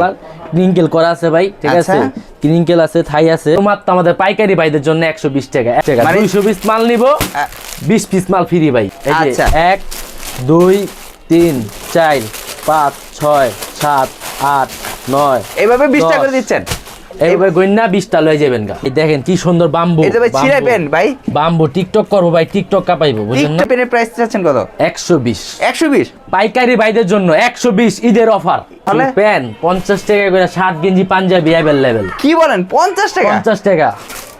Colour crinkle করা আছে ভাই ঠিক আছে? আচ্ছা। ক্রিঙ্কেল আছে থাই আছে। মাত্র আমাদের পাইকারি ভাইদের জন্য একশো বিশ টাকা এক টাকা। মানে- দুইশো পিস মাল নিব বিশ পিস মাল ফ্রি ভাই। আচ্ছা। এক দুই তিন চার পাঁচ ছয় সাত আট নয় এইভাবে বিশ টাকা করে দিচ্ছেন? এইভাবে গন্যা বিশটা লয়ে যাবেন গা। দেখেন কি সুন্দর বাম্বু এটা ভাই ছিঁড়ে পেন ভাই। বাম্বু টিকটক করব ভাই টিকটক কাপাইবো বুঝলেন না? পেনের প্রাইস চাচ্ছেন কত? একশো বিশ। একশো বিশ? পাইকারি ভাইদের জন্য একশো বিশ ঈদের অফার? প্যান পঞ্চাশ টাকা করে শার্ট গেঞ্জি পাঞ্জাবি অ্যাভেলেবেল কি বলেন পঞ্চাশ টাকা? পঞ্চাশ টাকা।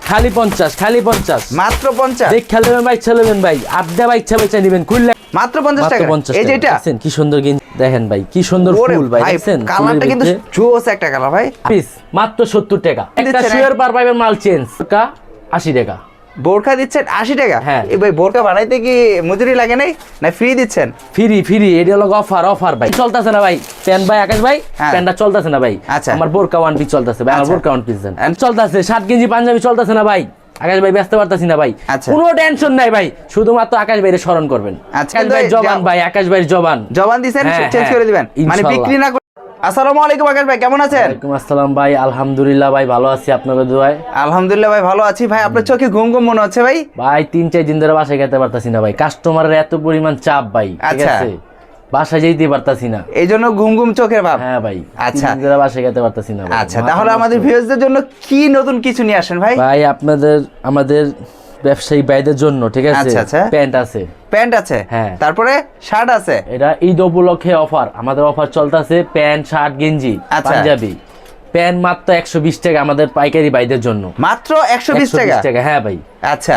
খালি পঞ্চাশ খালি পঞ্চাশ। মাত্র পঞ্চাশ? দেখ খেলবেন ভাই ছেলেবেন ভাই। আড্ডা ভাই ইচ্ছা বেচা নিবেন। খুললে মাত্র পঞ্চাশ মাত্র টাকা? পঞ্চাশ এই যে এটা? দেখছেন কি সুন্দর গেঞ্জি। দেখেন ভাই কি সুন্দর ফুল ভাই দেখছেন? কালারটা কিন্তু জোস একটা কালার ভাই। পিস মাত্র সত্তর টাকা। একটা শুয়ের পার পাইবেন মাল চেঞ্জ আশি টাকা। বোরখা দিচ্ছেন আশি টাকা? হ্যাঁ। এই ভাই বোরখা বানাইতে কি মজুরি লাগে নাই? না ফ্রি দিচ্ছেন? ফ্রি ফ্রি এটা হলো অফার অফার ভাই। চলতেছে না ভাই। প্যান ভাই আকাশ ভাই। প্যানটা চলতেছে না ভাই। আচ্ছা। আমার বোরকা ওয়ান পিস চলতেছে ভাই আমার আচ্ছা। বোরকা ওয়ান পিস দেন। And- চলতেছে সাত কেজি পাঞ্জাবি চলতেছে না ভাই। আকাশ ভাই ব্যস্ত পারতাছি না ভাই। আচ্ছা। কোনো টেনশন নাই ভাই শুধুমাত্র আকাশ ভাইরে স্মরণ করবেন। আচ্ছা, আকাশ ভাই জবান ভাই আকাশ ভাইয়ের জবান। জবান দিচ্ছেন হ্যাঁ, চেঞ্জ হ্যাঁ। করে দিবেন। মানে বিক্রি না করে আসসালামু আলাইকুম আকাশ ভাই কেমন আছেন? ওয়ালাইকুম আসসালাম ভাই আলহামদুলিল্লাহ ভাই ভালো আছি আপনাকে দোয়ায়। আলহামদুলিল্লাহ ভাই ভালো আছি। ভাই আপনার চোখে ঘুম ঘুম মনে হচ্ছে ভাই? ভাই তিন চার দিন ধরে বাসায় খেতে পারতাছি না ভাই। কাস্টমারের এত পরিমাণ চাপ ভাই ঠিক আচ্ছা। আছে? বাসায় যেতে পারতাছি না। এই জন্য ঘুম ঘুম চোখের ভাব? হ্যাঁ ভাই আচ্ছা। বাসায় খেতে পারতাছি না আচ্ছা তাহলে আমাদের ভিউয়ার্সদের জন্য কি নতুন কিছু নিয়ে আসেন ভাই? ভাই আপনাদের আমাদের ব্যবসায়ী ভাইদের জন্য ঠিক আছে? আচ্ছা, আচ্ছা। প্যান্ট আছে। প্যান্ট আছে? হ্যাঁ। তারপরে শার্ট আছে? এটা ঈদ উপলক্ষে অফার। আমাদের অফার চলতেছে প্যান্ট শার্ট গেঞ্জি আচ্ছা। পাঞ্জাবি। প্যান্ট মাত্র একশো বিশ টাকা আমাদের পাইকারি ভাইদের জন্য। মাত্র একশো বিশ 120 টাকা? টাকা হ্যাঁ ভাই। আচ্ছা।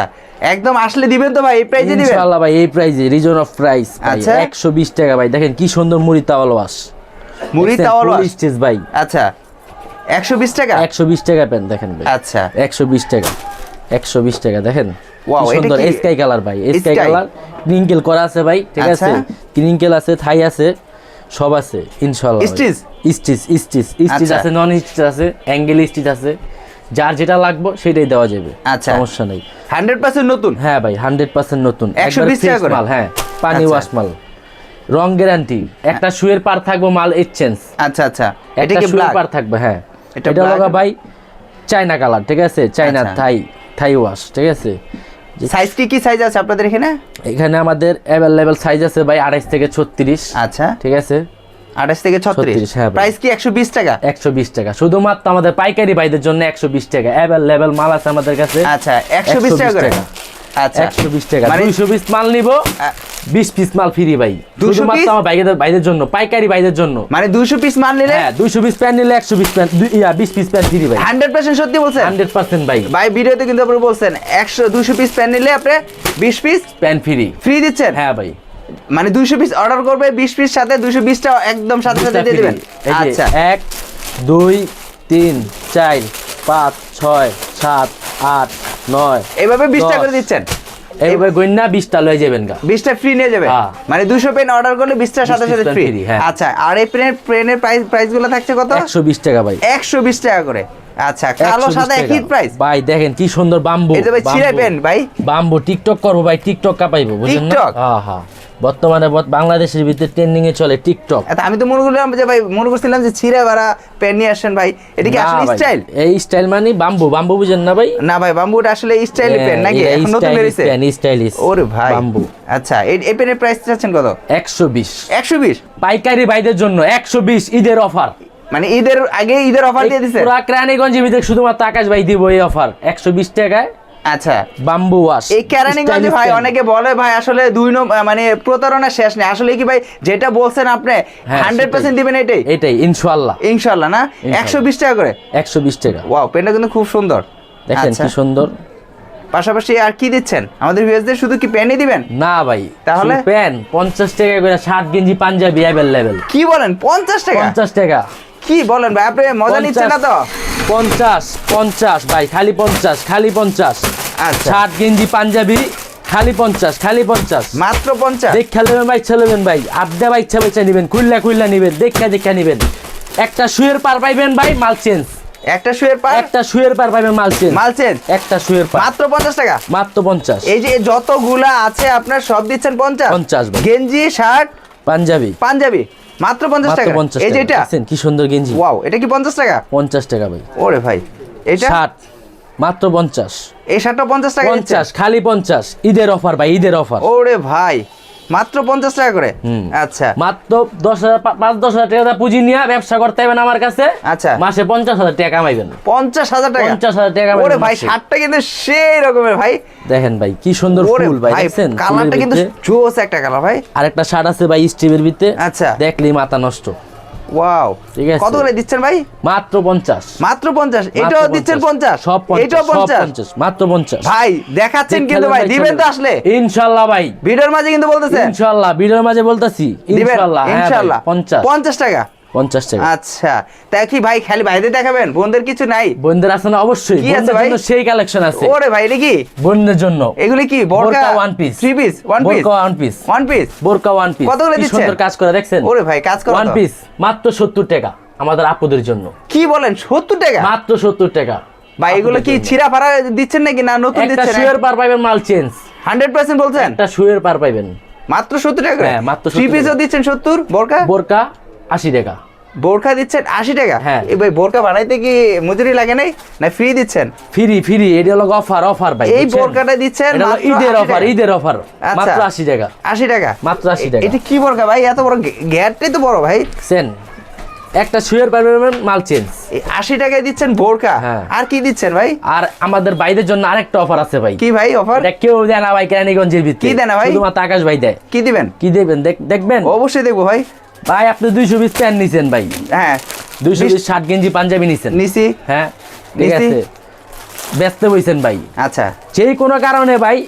একদম আসলে দিবেন তো ভাই এই প্রাইসে দিবেন? ইনশাআল্লাহ ভাই এই প্রাইজে রিজন অফ প্রাইস আচ্ছা। একশো বিশ টাকা ভাই দেখেন কি সুন্দর মুড়ি তাওয়াল ওয়াশ। মুড়ি তাওয়াল ওয়াশ? স্টেজ ভাই। আচ্ছা। একশো বিশ টাকা? একশো বিশ টাকা প্যান্ট দেখেন ভাই। আচ্ছা। একশো বিশ টাকা। একশো বিশ টাকা দেখেন? এটা সুন্দর স্কাই কালার ভাই স্কাই কালার ক্রিঙ্কেল করা আছে ভাই ঠিক আছে? আচ্ছা। ক্রিঙ্কেল আছে থাই আছে সব আছে ইনশাআল্লাহ? স্টিচ স্টিচ স্টিচ আচ্ছা। আছে নন স্টিচ আছে অ্যাঙ্গেল স্টিচ আছে। যার যেটা লাগবে সেটাই দেওয়া যাবে। আচ্ছা। সমস্যা নেই। হান্ড্রেড পার্সেন্ট নতুন? হ্যাঁ ভাই হান্ড্রেড পার্সেন্ট নতুন। 120 একবারে টাকা মাল হ্যাঁ পানি আচ্ছা। ওয়াশ মাল। রং গ্যারান্টি একটা শুয়ের পার থাকবে মাল এক্সচেঞ্জ আচ্ছা আচ্ছা। এটা কি শুয়ের পার থাকবে হ্যাঁ। এটা? লগা ভাই চায়না কালার ঠিক আছে? চায়না আচ্ছা। থাই থাই ওয়াশ ঠিক আছে? সাইজ কি কি সাইজ আছে আপনাদের এখানে? এখানে আমাদের অ্যাভেলেবেল সাইজ আছে ভাই আড়াইশ থেকে ছত্রিশ। আচ্ছা। ঠিক আছে? আঠাশ থেকে ছত্রিশ। 36, হ্যাঁ। প্রাইস কি একশো বিশ টাকা? একশো বিশ টাকা। শুধুমাত্র আমাদের পাইকারি ভাইদের জন্য একশো বিশ টাকা। অ্যাভেলেবেল মাল আছে আমাদের কাছে। আচ্ছা একশো বিশ টাকা করে? আচ্ছা। একশো বিশ টাকা। মানে- দুইশো মাল নিব বিশ পিস মাল ফ্রি ভাই। 200 শুধুমাত্র piece? আমার ভাইদের ভাইদের জন্য পাইকারি ভাইদের জন্য। মানে পিস মাল নিলে? হ্যাঁ দুইশো পিস প্যান্ট নিলে একশো পিস প্যান্ট ইয়া বিশ পিস প্যান্ট ফ্রি ভাই। হান্ড্রেড পার্সেন্ট সত্যি বলছেন? হান্ড্রেড পার্সেন্ট ভাই। ভাই ভিডিওতে কিন্তু আপনি বলছেন একশো দুশো পিস প্যান নিলে আপনি বিশ পিস প্যান্ট ফ্রি ফ্রি দিচ্ছেন? হ্যাঁ ভাই। মানে দুইশো পিস অর্ডার করবে বিশ পিস সাথে দুশো বিশটা একদম সাথে সাথে দিয়ে দিবেন। আচ্ছা। এক দুই তিন চার পাঁচ ছয় সাত আট নয় এইভাবে বিশটা করে দিচ্ছেন। এইভাবে গন্যা বিশটা লয়ে যাবেন গা। বিশটা ফ্রি নিয়ে যাবে হ্যাঁ। মানে দুশো পেন অর্ডার করলে বিশটার সাথে সাথে ফ্রি হ্যাঁ। আচ্ছা আর এই পেনের পেনের প্রাইস প্রাইসগুলো থাকছে কত? একশো বিশ টাকা ভাই। একশো বিশ টাকা করে। আচ্ছা কালো সাদা একই। প্রাইস ভাই দেখেন কি সুন্দর বাম্বু এটা ভাই ছিঁড়ে পেন ভাই। বাম্বু টিকটক করব ভাই টিকটক কাপাইবো বুঝলেন না? হ্যাঁ হ্যাঁ। বর্তমানে বাংলাদেশের ভিতরে ট্রেন্ডিং এ চলে টিকটক আমি তো মনে করলাম যে ভাই মনে করছিলাম যে ছিঁড়ে বাড়া পেন নিয়ে আসেন ভাই। এটা কি আসলে স্টাইল এই স্টাইল মানে বাম্বু বাম্বু বুঝেন না ভাই? না ভাই বাম্বুটা আসলে স্টাইলি পেন নাকি? এখন নতুন বেরিয়েছে। স্টাইলিশ ওরে ভাই। বাম্বু আচ্ছা এই পেনের প্রাইস চাচ্ছেন কত? একশো বিশ। একশো বিশ? পাইকারি ভাইদের জন্য একশো বিশ ঈদের অফার মানে ঈদের আগে ঈদের অফার দিয়ে দিছে? পুরা কেরানীগঞ্জের ভিতরে শুধুমাত্র আকাশ ভাই দিব এই অফার একশো বিশ টাকায় আচ্ছা। Bamboo wash. এই কেরানীগঞ্জে ভাই অনেকে বলে ভাই আসলে দুই মানে প্রতারণা শেষ নেই। আসলে কি ভাই যেটা বলছেন আপনি হ্যাঁ, হান্ড্রেড পার্সেন্ট দিবেন এটাই? এটাই ইনশাল্লাহ ইনশাল্লাহ না? একশো বিশ টাকা করে? একশো বিশ টাকা। ওয়াও পেনটা কিন্তু খুব সুন্দর। দেখেন আচ্ছা। কি সুন্দর। পাশাপাশি আর কি দিচ্ছেন? আমাদের ভিউয়ারদের শুধু কি পেনই দিবেন? না ভাই তাহলে? প্যান পঞ্চাশ টাকা করে শার্ট গেঞ্জি পাঞ্জাবি অ্যাভেলেবেল কি বলেন? পঞ্চাশ টাকা? পঞ্চাশ টাকা। কি বলেন ভাই? আপনি মজা নিচ্ছেন না তো? পঞ্চাশ পঞ্চাশ ভাই খালি পঞ্চাশ খালি পঞ্চাশ। আচ্ছা। শার্ট গেঞ্জি পাঞ্জাবি খালি পঞ্চাশ খালি পঞ্চাশ। মাত্র পঞ্চাশ? দেখ খেলবেন ভাই ছেলেবেন ভাই। আড্ডা ভাই ইচ্ছা বেচা নিবেন খুললা খুললা নিবেন দেখা দেখা নিবেন। একটা শুয়ের পার পাইবেন ভাই মাল চেঞ্জ। একটা শুয়ের পার? একটা শুয়ের পার পাইবেন মাল চেঞ্জ। মাল চেঞ্জ? একটা শুয়ের পার। মাত্র পঞ্চাশ টাকা? মাত্র পঞ্চাশ। এই যে যতগুলা আছে আপনার সব দিচ্ছেন পঞ্চাশ? 50 ভাই। গেঞ্জি শার্ট? পাঞ্জাবি। পাঞ্জাবি? মাত্র পঞ্চাশ মাত্র টাকা? পঞ্চাশ এই যে এটা? কি সুন্দর গেঞ্জি। ওয়াও এটা কি পঞ্চাশ টাকা? পঞ্চাশ টাকা ভাই। ওরে ভাই এটা? ষাট মাত্র পঞ্চাশ। এই শার্টটা পঞ্চাশ টাকা দিচ্ছে? পঞ্চাশ খালি পঞ্চাশ। ঈদের অফার ভাই ঈদের অফার। ওরে ভাই মাত্র পঞ্চাশ টাকা করে? আচ্ছা। মাত্র দশ হাজার পাঁচ দশ হাজার টাকা পুঁজি নিয়ে ব্যবসা করতে হবেন আমার কাছে আচ্ছা। মাসে পঞ্চাশ হাজার টাকা কামাইবেন পঞ্চাশ হাজার টাকা? পঞ্চাশ হাজার টাকা ওরে ভাই। শার্টটা কিন্তু সেই রকমের ভাই। দেখেন ভাই কি সুন্দর ফুল ভাই ভাই দেখছেন? কালারটা কিন্তু জোস একটা কালার ভাই। আরেকটা শার্ট আছে ভাই স্টিভের ভিতরে। আচ্ছা। দেখলেই মাথা নষ্ট। ওয়াও ঠিক আছে। কত করে দিচ্ছেন ভাই? মাত্র পঞ্চাশ। মাত্র পঞ্চাশ। এটাও দিচ্ছেন পঞ্চাশ? সব পঞ্চাশ এটাও সব পঞ্চাশ? পঞ্চাশ মাত্র পঞ্চাশ। ভাই দেখাচ্ছেন কিন্তু ভাই দিবেন তো আসলে। ইনশাল্লাহ ভাই। ভিডিওর মাঝে কিন্তু বলতেছেন ইনশাল্লাহ ভিডিওর মাঝে বলতেছি। দিবেন? ইনশাল্লাহ হ্যাঁ ইনশাল্লাহ। পঞ্চাশ। পঞ্চাশ টাকা। পঞ্চাশ টাকা। আচ্ছা তা কি ভাই খালি ভাইদের দেখাবেন? বোনদের কিছু নাই? বোনদের আছে না অবশ্যই। কি আছে ভাই? সেই কালেকশন আছে। ওরে ভাই এটা কি? বোনদের জন্য। এগুলি কি? বোরকা? One piece three piece one piece বোরকা ওয়ান পিস ওয়ান পিস বোরকা ওয়ান পিস কত করে দিচ্ছেন? সুন্দর কাজ করে দেখছেন? ওরে ভাই কাজ করো ওয়ান পিস মাত্র সত্তর টাকা আমাদের আপুদের জন্য। কি বলেন সত্তর টাকা? মাত্র সত্তর টাকা। ভাই এগুলো কি ছিঁড়া ফাড়া দিচ্ছেন নাকি না নতুন একটা দিচ্ছেন? শুয়ের পার পাইবেন মাল চেঞ্জ হান্ড্রেড পার্সেন্ট বলছেন? একটা শুয়ের পার পাইবেন। মাত্র সত্তর টাকা হ্যাঁ, মাত্র থ্রি 70 পিসও দিচ্ছেন সত্তর? বোরকা? বোরকা আশি টাকা। বোরখা দিচ্ছেন আশি টাকা? হ্যাঁ। এই ভাই বোরকা বানাইতে কি মজুরি লাগে নাই? না ফ্রি দিচ্ছেন? ফ্রি ফ্রি এটা হলো অফার অফার ভাই এই? বোরকাটা দিচ্ছেন ঈদের অফার ঈদের অফার আচ্ছা। মাত্র আশি টাকা। আশি টাকা? মাত্র 80 এ- টাকা। এটা কি বোরকা ভাই? এত বড় গ্যারটাই তো বড় ভাই। সেন একটা শুয়ের পারবেন মাল চেঞ্জ আশি টাকায় দিচ্ছেন বোরকা হ্যাঁ। আর কি দিচ্ছেন ভাই? আর আমাদের বাইদের জন্য আরেকটা অফার আছে ভাই। কি ভাই অফার এটা কেউ দেয় না ভাই কেরানীগঞ্জের ভিতরে কি দেয় না ভাই? শুধুমাত্র আকাশ ভাই দেয়। কি দিবেন? কি দেবেন? দেখ- দেখবেন? অবশ্যই দেখব ভাই। ভাই আপনি দুইশো পিস প্যান্ট নিছেন ভাই। হ্যাঁ। দুইশো বিশ- পিস শার্ট গেঞ্জি পাঞ্জাবি নিছেন। নিছি। হ্যাঁ ঠিক আছে। ব্যস্ত হয়েছেন ভাই। আচ্ছা। যেই কোনো কারণে ভাই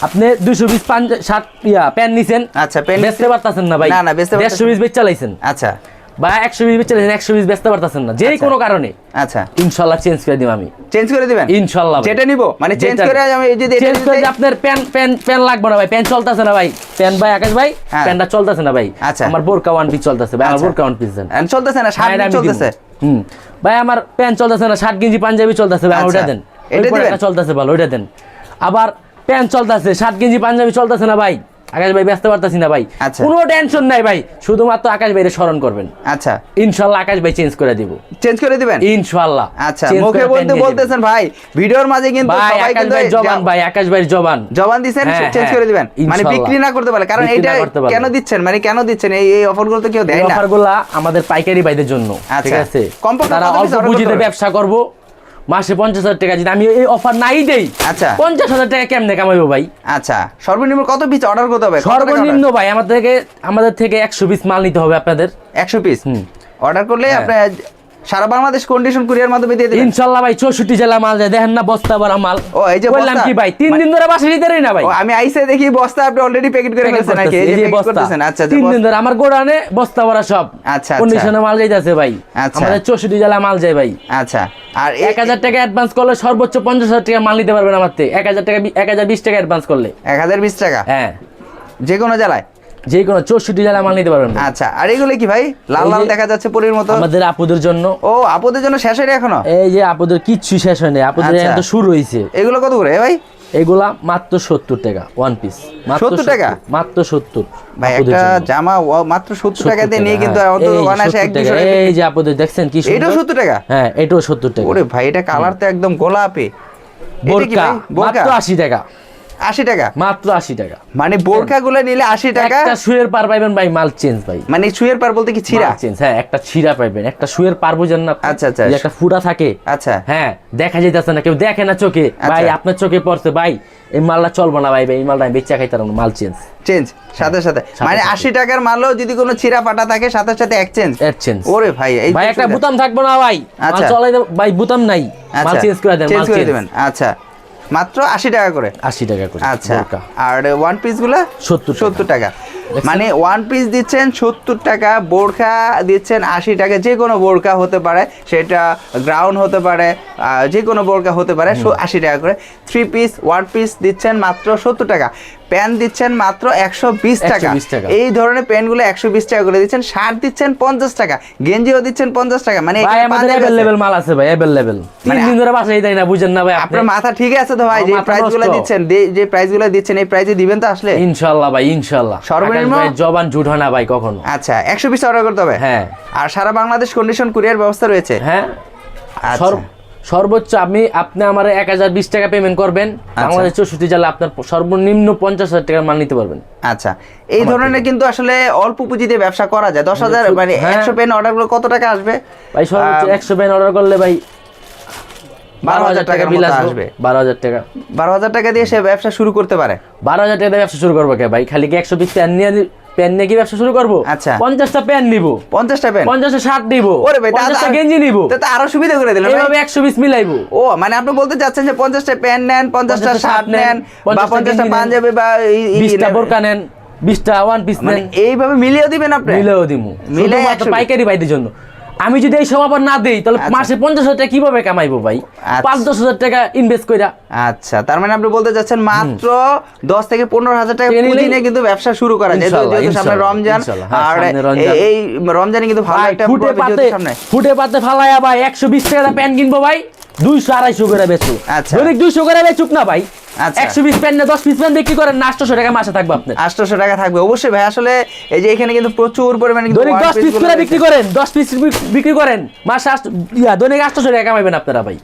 আপনি দুইশো পিস ষাট ইয়া প্যান্ট নিছেন। আচ্ছা, প্যান্ট বেচতে পারতেছেন না ভাই। না, না, বেচতে দেড়শো বিশ পিস বেচ চালাইছেন আচ্ছা। বা একশো পিস বেচ একশো পিস বেচতে পারতাছেন না যেই আচ্ছা। কোনো কারণে। আচ্ছা। ইনশাল্লাহ চেঞ্জ করে দিব আমি। চেঞ্জ করে দিবেন? ইনশাল্লাহ যেটা নিব? মানে চেঞ্জ করে আমি যদি চেঞ্জ করে আপনার প্যান প্যান প্যান লাগবে না ভাই প্যান চলতেছে না ভাই। প্যান ভাই আকাশ ভাই। প্যানটা চলতেছে না ভাই। আচ্ছা। আমার বোরকা ওয়ান পিস চলতেছে ভাই আমার আচ্ছা। বোরকা ওয়ান পিস দেন। চলতেছে না সাত দিন চলতেছে? হুম। ভাই আমার প্যান্ট চলতেছে না শার্ট গেঞ্জি পাঞ্জাবি চলতেছে ভাই আচ্ছা। দেন। এটা চলতেছে ভালো ওইটা দেন। আবার প্যান্ট চলতেছে শার্ট গেঞ্জি পাঞ্জাবি চলতেছে না ভাই। আকাশ ভাই ব্যস্ত পারতাছি না ভাই। আচ্ছা। কোনো টেনশন নাই ভাই। শুধুমাত্র আকাশ ভাইরে স্মরণ করবেন। আচ্ছা। ইনশাল্লাহ আকাশ ভাই চেঞ্জ করে দিব। চেঞ্জ করে দিবেন? ইনশাল্লাহ। আচ্ছা মুখে বলতে দিবেন। বলতেছেন ভাই ভিডিওর মাঝে কিন্তু ভাই সবাই কিন্তু জবান ভাই আকাশ ভাইয়ের জবান। জবান দিচ্ছেন হ্যাঁ, চেঞ্জ হ্যাঁ, করে দিবেন। মানে বিক্রি না করতে পারে কারণ এটা। কেন দিচ্ছেন? মানে কেন দিচ্ছেন? এই এই অফারগুলো তো কেউ দেয় না। অফারগুলা আমাদের পাইকারি ভাইদের জন্য ঠিক আচ্ছা। আছে কমপক্ষে তারা অল্প পুঁজিতে ব্যবসা করব। মাসে পঞ্চাশ হাজার টাকা যদি আমি এই অফার নাই দেই আচ্ছা। পঞ্চাশ হাজার টাকা কেমনে কামাইবো ভাই আচ্ছা সর্বনিম্ন কত পিস অর্ডার করতে হবে সর্বনিম্ন ভাই আমাদের থেকে আমাদের থেকে একশো পিস মাল নিতে হবে আপনাদের একশো পিস হুম। অর্ডার করলে হ্যাঁ। সারা বাংলাদেশ কন্ডিশন কুরিয়ার মাধ্যমে দিয়ে দেবেন। ইনশাল্লাহ ভাই চৌষট্টি জেলা মাল যায়। দেখেন না বস্তা ভরা মাল। ও, এই যে বললাম কি ভাই তিন দিন ধরে বাসা নিতে না ভাই? আমি আইসে দেখি বস্তা আপনি অলরেডি প্যাকেট করে ফেলছেন নাকি? এই যে করতেছেন। আচ্ছা আচ্ছা, তিন দিন ধরে আমার গোডানে বস্তা ভরা সব। আচ্ছা, আচ্ছা। কন্ডিশনে মাল যাইতেছে ভাই। আচ্ছা। আমাদের চৌষট্টি জেলা মাল যায় ভাই। আচ্ছা। আর এই- এক হাজার টাকা অ্যাডভান্স করলে সর্বোচ্চ পঞ্চাশ হাজার টাকা মাল নিতে পারবেন আমার থেকে। এক হাজার টাকা বি- এক হাজার বিশ টাকা অ্যাডভান্স করলে। এক হাজার বিশ টাকা? হ্যাঁ। যে কোনো জেলায়? যে কোনো চৌষট্টি জেলা মাল নিতে পারবেন। আচ্ছা আর এগুলো কি ভাই? লাল লাল দেখা যাচ্ছে পুরীর মতো? আমাদের আপুদের জন্য। ও আপদের জন্য শেষ হয়নি এখনও? এই যে আপুদের কিচ্ছু শেষ হয়নি আপুদের আচ্ছা। এখন তো শুরু হয়েছে এগুলো কত করে ভাই? এগুলা মাত্র সত্তর টাকা ওয়ান পিস 70 টাকা? মাত্র সত্তর ভাই একটা জামা মাত্র সত্তর টাকা দিয়ে নিয়ে কিন্তু হ্যাঁ। এই যে এক দুশো টাকা, টাকা। এই যে আপুদের দেখছেন কি এটাও সত্তর টাকা? হ্যাঁ এটাও সত্তর টাকা। ওরে ভাই এটা কালার তো একদম গোলাপি। বোরকা? মাত্র আশি টাকা। আশি টাকা? মাত্র আশি টাকা। মানে বোরকাগুলো নিলে আশি টাকা? একটা শুয়ের পার পাইবেন ভাই মাল চেঞ্জ ভাই। মানে শুয়ের পার বলতে কি ছিঁড়া? change, হ্যাঁ একটা ছিঁড়া পাইবেন। একটা শুয়ের পার বুঝেন না আচ্ছা, আচ্ছা। একটা ফুটা থাকে আচ্ছা। হ্যাঁ দেখা যাইতেছে না কেউ দেখে না চোখে। ভাই আচ্ছা। আপনার চোখে পড়ছে ভাই এই মালটা চলবো না ভাই ভাই, এই মালটা বেচা খাইতাম মাল চেঞ্জ চেঞ্জ সাথে সাথে। মানে। আশি টাকার মালও যদি কোনো ছিঁড়া ফাটা থাকে সাথে সাথে এক্সচেঞ্জ এক্সচেঞ্জ ওরে ভাই এই ভাই একটা বুতাম থাকব না ভাই। আচ্ছা। দেব- ভাই বুতাম নাই। মাল চেঞ্জ করে দেন চেঞ্জ করে চেঞ্জ দেবেন। আচ্ছা। মাত্র আশি টাকা করে। আশি টাকা করে আচ্ছা আর ওয়ান পিসগুলা? সত্তর সত্তর টাকা। মানে ওয়ান পিস দিচ্ছেন সত্তর টাকা বোরখা দিচ্ছেন আশি টাকা যে কোনো বোরখা হতে পারে সেটা গ্রাউন্ড হতে পারে যে কোনো বোরখা হতে পারে আশি টাকা করে। থ্রি পিস ওয়ান পিস দিচ্ছেন মাত্র সত্তর টাকা। প্যান্ট দিচ্ছেন মাত্র একশো বিশ টাকা। 120 টাকা। এই ধরনের প্যান্টগুলো একশো বিশ টাকা করে দিচ্ছেন শার্ট দিচ্ছেন পঞ্চাশ টাকা গেঞ্জিও দিচ্ছেন পঞ্চাশ টাকা। মানে। অ্যাভেলেবেল মাল আছে ভাই অ্যাভেলেবেল তিন মানে দিন ধরে বাসায় দেয় না বুঝেন না ভাই আপনার মাথা ঠিক আছে তো ভাই যে মাথা প্রাইসগুলো দিচ্ছেন যে প্রাইসগুলো দিচ্ছেন এই প্রাইসে দিবেন তো আসলে? ইনশাল্লাহ ভাই ইনশাল্লাহ সর্বনিম্ন? জবান হয় না ভাই কখনো। আচ্ছা একশো পিস অর্ডার করতে হবে? হ্যাঁ। আর সারা বাংলাদেশ কন্ডিশন কুরিয়ার ব্যবস্থা রয়েছে? হ্যাঁ। আচ্ছা। সর্ব- সর্বোচ্চ আমি আপনি আমার এক হাজার বিশ টাকা পেমেন্ট করবেন। বাংলাদেশ চৌষট্টি জেলা আপনার সর্বনিম্ন পঞ্চাশ হাজার টাকার মাল নিতে পারবেন। আচ্ছা। এই ধরনের কিন্তু আসলে অল্প পুঁজিতে ব্যবসা করা যায়। দশ হাজার মানে হ্যাঁ। একশো পেন অর্ডারগুলো কত টাকা আসবে? ভাই সর্বোচ্চ একশো পেন অর্ডার করলে ভাই বারো হাজার বিল আসবে। আসবে। বারো হাজার টাকা। বারো হাজার টাকা দিয়ে সে ব্যবসা শুরু করতে পারে। বারো হাজার টাকা দিয়ে ব্যবসা শুরু করব কে ভাই? খালি কি একশো পিস প্যান নিয়ে প্যান নিয়ে কি ব্যবসা শুরু করব? আচ্ছা। পঞ্চাশটা প্যান নিবো। পঞ্চাশটা প্যান পঞ্চাশটা শার্ট নিবো। ওরে ভাই পঞ্চাশটা গেঞ্জি নিবো। তা আরও সুবিধা করে দিলাম এইভাবে একশো পিস মিলাইবো। ও মানে আপনি বলতে চাচ্ছেন যে পঞ্চাশটা প্যান্ট নেন পঞ্চাশটা শার্ট নেন বা 50টা পঞ্চাশটা পাঞ্জাবি বা বিশটা বোরকা নেন বিশটা ওয়ান পিস মানে নেন। এইভাবে মিলিয়ে দিবেন আপনি? মিলেও দিব মিলে শুধুমাত্র 120 পাইকারি ভাইদের জন্য। আমি যদি এই আবার না দেই তাহলে আচ্ছা। মাসে পঞ্চাশ হাজার টাকা কীভাবে কামাইবো ভাই আচ্ছা। পাঁচ দশ হাজার টাকা ইনভেস্ট কইরা আচ্ছা তার মানে আপনি বলতে চাচ্ছেন মাত্র দশ থেকে পনেরো হাজার টাকা পুঁজি নিয়ে কিন্তু ব্যবসা শুরু করা যায় যেহেতু সামনে রমজান হ্যাঁ, আর। এই- রমজানে কিন্তু ভালো একটা ফুটে পাতে ফুটে পাতে ফালাইয়া ভাই একশো বিশ টাকা প্যান্ট কিনবো ভাই দুইশো আড়াইশো করে বেচু আচ্ছা। দুইশো করে বেচুক না ভাই। একশো পিস প্যান্ট দশ পিস প্যান্ট বিক্রি করেন না আটশো টাকা মাসে থাকবে আপনার। আটশোশো টাকা থাকবে। অবশ্যই ভাই আসলে এই যে এখানে কিন্তু প্রচুর পরিমাণে দৈনিক দশ পিস করে বিক্রি করেন দশ পিস বিক্রি করেন মাসে দৈনিক আটশো টাকা কামাইবেন আপনারা ভাই।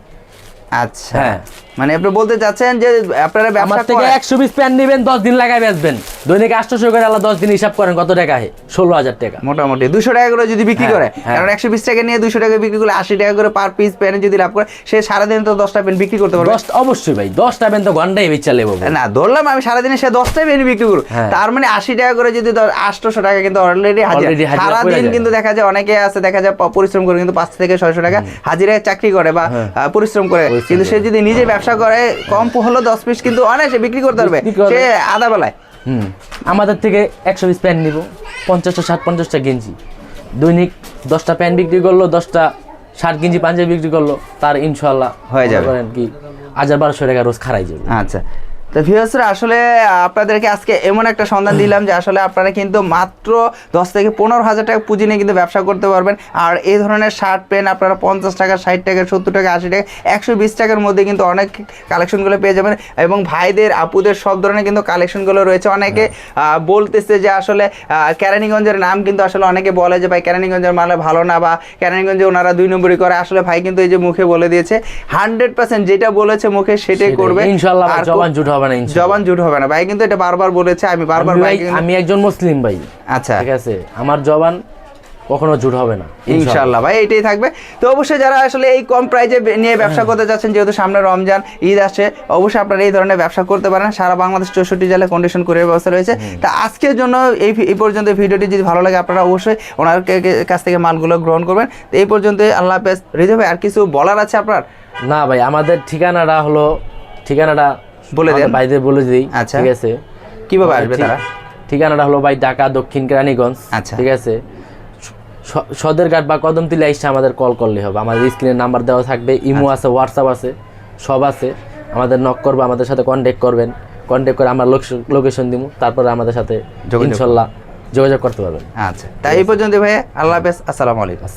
আচ্ছা। হ্যাঁ। মানে আপনি বলতে চাচ্ছেন যে আপনারা ব্যবসা থেকে একশো পিস প্যান্ট নেবেন দশ দিন লাগাই বেচবেন। দৈনিক আটশো করে আল্লাহ দশ দিন হিসাব করেন কত টাকা হয় ষোলো হাজার টাকা। মোটামুটি। দুশো টাকা করে যদি বিক্রি হ্যাঁ, করে হ্যাঁ। কারণ একশো বিশ টাকা নিয়ে দুশো টাকা বিক্রি করলে আশি টাকা করে পার পিস প্যানে যদি লাভ করে সে সারাদিন তো দশটা পেন বিক্রি করতে পারবে। দশটা অবশ্যই ভাই দশটা প্যান্ট তো ঘন্টায় বেচা লেবো ভাই। না ধরলাম আমি সারাদিনে সে দশটাই পেন বিক্রি করব হ্যাঁ। তার মানে আশি টাকা করে যদি আটশোশো টাকা কিন্তু অলরেডি হাজিরা। পড়ে সারাদিন কিন্তু দেখা যায় অনেকে আছে দেখা যায় পরিশ্রম করে কিন্তু পাঁচ থেকে ছয়শো টাকা হাজিরায় চাকরি করে বা পরিশ্রম করে। কিন্তু সে যদি নিজে ব্যবসা করে কম হলো দশ পিস কিন্তু অনায়াসে বিক্রি করতে পারবে। সে আধা বেলায়। হুম। আমাদের থেকে একশো পিস প্যান্ট নিব পঞ্চাশটা ষাট পঞ্চাশটা গেঞ্জি। দৈনিক দশটা প্যান্ট বিক্রি করল দশটা ষাট গেঞ্জি পাঞ্জাবি বিক্রি করল তার ইনশাল্লাহ হয়ে যাবে। কি হাজার বারোশো টাকা রোজ খারাই যাবে। আচ্ছা। তো ভিউয়ার্সরা আসলে আপনাদেরকে আজকে এমন একটা সন্ধান দিলাম যে আসলে আপনারা কিন্তু মাত্র দশ থেকে পনেরো হাজার টাকা পুঁজি নিয়ে কিন্তু ব্যবসা করতে পারবেন। আর এই ধরনের শার্ট পেন আপনারা পঞ্চাশ টাকা ষাট টাকা সত্তর টাকা আশি টাকা একশো বিশ টাকার মধ্যে কিন্তু অনেক কালেকশনগুলো পেয়ে যাবেন এবং ভাইদের আপুদের সব ধরনের কিন্তু কালেকশনগুলো রয়েছে। অনেকে বলতেছে যে আসলে আহ, কেরানীগঞ্জের নাম কিন্তু আসলে অনেকে বলে যে ভাই কেরানীগঞ্জের মালে ভালো না বা কেরানীগঞ্জে ওনারা দুই নম্বরই করে। আসলে ভাই কিন্তু এই যে মুখে বলে দিয়েছে হান্ড্রেড পার্সেন্ট যেটা বলেছে মুখে সেটাই সেটাই। করবে। ইনশাল্লাহ জবান জুট হবে। না জবান জুট হবে না। ভাই কিন্তু এটা বারবার বলেছে আমি বারবার ভাই আমি একজন মুসলিম ভাই। আচ্ছা। ঠিক আছে? আমার জবান কখনো ঝুট হবে না ইনশাল্লাহ। ভাই এটাই থাকবে। তো অবশ্যই যারা আসলে এই কম প্রাইজে নিয়ে ব্যবসা করতে যাচ্ছেন যেহেতু সামনে রমজান ঈদ আসছে অবশ্যই আপনারা এই ধরনের ব্যবসা করতে পারেন। সারা বাংলাদেশ চৌষট্টি জেলায় কন্ডিশন করে ব্যবস্থা রয়েছে। তা আজকের জন্য এই এই পর্যন্ত ভিডিওটি যদি ভালো লাগে আপনারা অবশ্যই ওনার কাছ থেকে মালগুলো গ্রহণ করবেন। তো এই পর্যন্ত আল্লাহ হাফেজ। হৃদয় ভাই আর কিছু বলার আছে আপনার? না ভাই আমাদের ঠিকানাটা হলো ঠিকানাটা বলে দেন। ভাইদের বলে দিই আচ্ছা। ঠিক আছে? কীভাবে আসবে তারা? ঠিকানাটা হলো ভাই ঢাকা দক্ষিণ কেরানীগঞ্জ আচ্ছা। ঠিক আছে? স- সদরঘাট বা কদমতলি এসে আমাদের কল করলে হবে। আমাদের স্ক্রিনের নাম্বার দেওয়া থাকবে ইমো আচ্ছা। আছে হোয়াটসঅ্যাপ আছে সব আছে। আমাদের নক করবে আমাদের সাথে কন্ট্যাক্ট করবেন। কন্ট্যাক্ট করে আমরা লোকেশন দিব তারপরে আমাদের সাথে। ইনশাল্লাহ যোগাযোগ করতে পারবেন। আচ্ছা। তাই এই পর্যন্ত ভাই আল্লাহ হাফেজ। আসসালামু আলাইকুম।